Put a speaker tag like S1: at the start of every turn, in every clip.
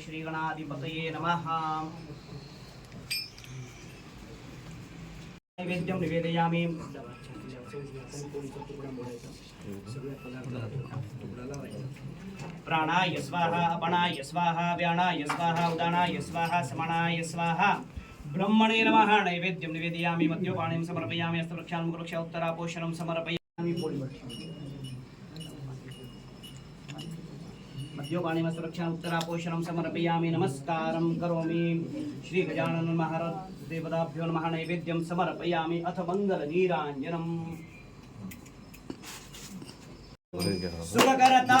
S1: శ్రీగణాధిపతయే నమ. నైవేద్యం నివేదయామి. ప్రాణాయ స్వాహ అపణాయ స్వాహ వ్యాణాయ స్వాహ ఉదానాయ స్వాహ సమణాయ స్వాహ. బ్రహ్మణే నమ. నైవేద్యం నివేదయామి. మద్యోపాణిం సమర్పయామి. హస్తవృక్షాన్ వృక్ష ఉత్తరాపోషణం సమర్పయామి. समर्पयामि सुरक्षा उत्तरापोषणं समर्पयामि नमस्कारं करोमि श्रीगजानन महाराज देवताभ्यो नमः नैवेद्यं समर्पयामि अथ मङ्गलनीराञ्जनम् सुखकरता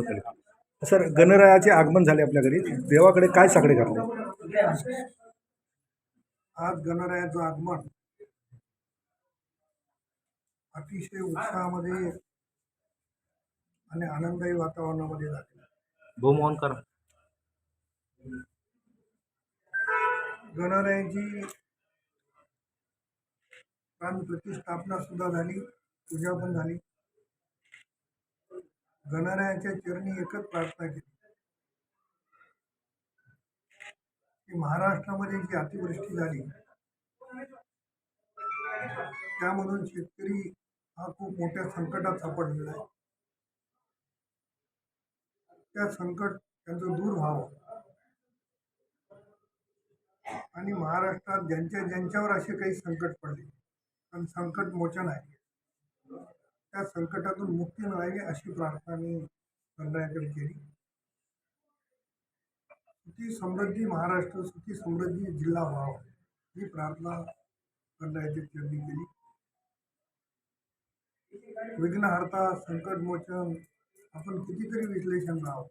S2: जरा
S3: सर गणरायाचे आगमन झाले आपल्या घरी देवाकडे काय साकडे घातले
S4: आज गणरायाचं आगमन अतिशय उत्साहामध्ये आणि आनंदायी वातावरणामध्ये झाले
S2: भूमोहन करा.
S4: गणरायाची प्राण प्रतिष्ठापना सुद्धा झाली पूजा पण झाली. गणरायाच्या चरणी एकच प्रार्थना केली. की महाराष्ट्रामध्ये जी अतिवृष्टी झाली त्यामधून शेतकरी हा खूप मोठ्या संकटात सापडलेला आहे. त्या संकट त्यांचं दूर व्हावं. आणि महाराष्ट्रात ज्यांच्या ज्यांच्यावर असे काही संकट पडले पण संकट मोचन आहे. त्या संकटातून मुक्ती मिळावी अशी प्रार्थना मी गणरायाकडे केली. सुखी समृद्धी महाराष्ट्र सुखी समृद्धी जिल्हा व्हावा ही प्रार्थना गणरायाच्या केली. विघ्नहर्ता संकटमोचन आपण कितीतरी विश्लेषण आहोत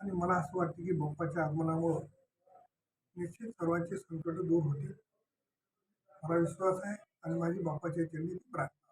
S4: आणि मला असं वाटतं की बाप्पाच्या आगमनामुळं निश्चित सर्वांचे संकट दूर होतील. मला विश्वास आहे आणि माझी बाप्पाच्या चरणी प्रार्थना